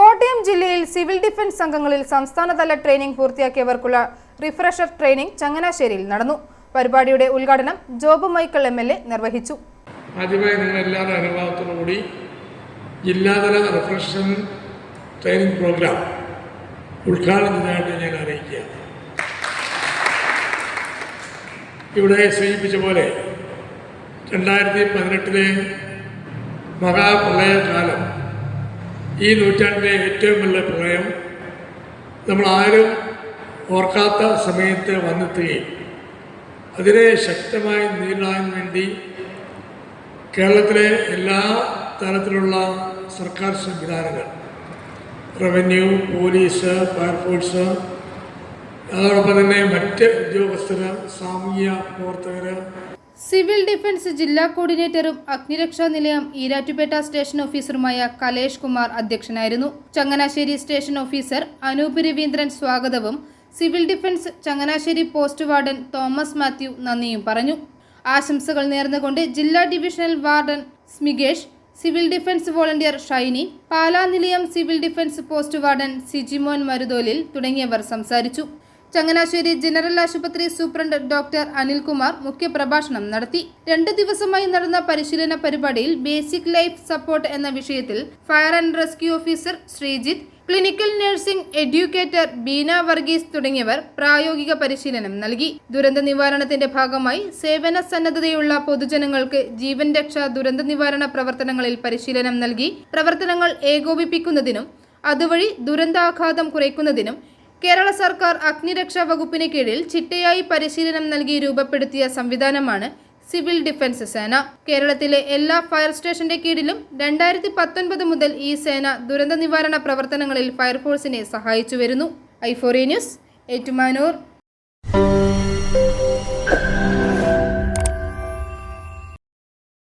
കോട്ടയം ജില്ലയിൽ civil defence സംഘങ്ങളിൽ സംസ്ഥാനതല training പൂർത്തിയാക്കിയവർക്കുള്ള refresher training ചങ്ങനാശ്ശേരിയിൽ നടന്നു. പരിപാടിയുടെ ഉദ്ഘാടനം Job Michael M L A നിർവഹിച്ചു. ആദ്യമായി നിങ്ങളെല്ലാവരുടെ അനുഭവത്തോടുകൂടി ജില്ലാതല റിഫ്രഷൻ ട്രെയിനിങ് പ്രോഗ്രാം ഉദ്ഘാടനം ചെയ്തതായിട്ട് ഞാൻ അറിയിക്കുക ഇവിടെ സൂചിപ്പിച്ച പോലെ രണ്ടായിരത്തി പതിനെട്ടിലെ മഹാപ്രളയകാലം ഈ നൂറ്റാണ്ടിലെ ഏറ്റവും വലിയ പ്രളയം നമ്മൾ ആരും ഓർക്കാത്ത സമയത്ത് വന്നെത്തുകയും അതിനെ ശക്തമായി നേരിടാൻ വേണ്ടി കേരളത്തിലെ എല്ലാ തരത്തിലുള്ള സർക്കാർ സംവിധാനങ്ങൾ റവന്യൂ പോലീസ് ഫയർഫോഴ്സ് അതോടൊപ്പം തന്നെ മറ്റ് ഉദ്യോഗസ്ഥർ സാമൂഹ്യ പ്രവർത്തകർ സിവിൽ ഡിഫൻസ് ജില്ലാ കോർഡിനേറ്ററും അഗ്നിരക്ഷാ നിലയം ഈരാറ്റുപേട്ട സ്റ്റേഷൻ ഓഫീസറുമായ കലേഷ് കുമാർ അധ്യക്ഷനായിരുന്നു. ചങ്ങനാശ്ശേരി സ്റ്റേഷൻ ഓഫീസർ അനൂപ് രവീന്ദ്രൻ സ്വാഗതവും civil defence Changanassery post warden Thomas Mathew നന്ദിയും പറഞ്ഞു. ആശംസകൾ നേർന്നുകൊണ്ട് ജില്ലാ divisional warden Smikesh civil defence volunteer Shiny Pala നിലയം civil defence post warden Sijimon Marutholil തുടങ്ങിയവർ സംസാരിച്ചു. ചങ്ങനാശ്ശേരി ജനറൽ ആശുപത്രി സൂപ്രണ്ട് ഡോക്ടർ അനിൽകുമാർ മുഖ്യപ്രഭാഷണം നടത്തി. രണ്ട് ദിവസമായി നടന്ന പരിശീലന പരിപാടിയിൽ ബേസിക് ലൈഫ് സപ്പോർട്ട് എന്ന വിഷയത്തിൽ fire and rescue officer Sreejith clinical nursing educator Beena Varghese തുടങ്ങിയവർ പ്രായോഗിക പരിശീലനം നൽകി. ദുരന്ത നിവാരണത്തിന്റെ ഭാഗമായി സേവന സന്നദ്ധതയുള്ള പൊതുജനങ്ങൾക്ക് ജീവൻ രക്ഷാ ദുരന്ത നിവാരണ പ്രവർത്തനങ്ങളിൽ പരിശീലനം നൽകി. പ്രവർത്തനങ്ങൾ ഏകോപിപ്പിക്കുന്നതിനും അതുവഴി ദുരന്താഘാതം കുറയ്ക്കുന്നതിനും കേരള സർക്കാർ അഗ്നിരക്ഷാ വകുപ്പിന് കീഴിൽ ചിട്ടയായി പരിശീലനം നൽകി രൂപപ്പെടുത്തിയ സംവിധാനമാണ് സിവിൽ ഡിഫൻസ് സേന. കേരളത്തിലെ എല്ലാ ഫയർ സ്റ്റേഷന്റെ കീഴിലും രണ്ടായിരത്തി പത്തൊൻപത് മുതൽ ഈ സേന ദുരന്ത നിവാരണ പ്രവർത്തനങ്ങളിൽ ഫയർഫോഴ്സിനെ സഹായിച്ചു വരുന്നു. ഐഫോറി ന്യൂസ് ഏറ്റുമാനൂർ.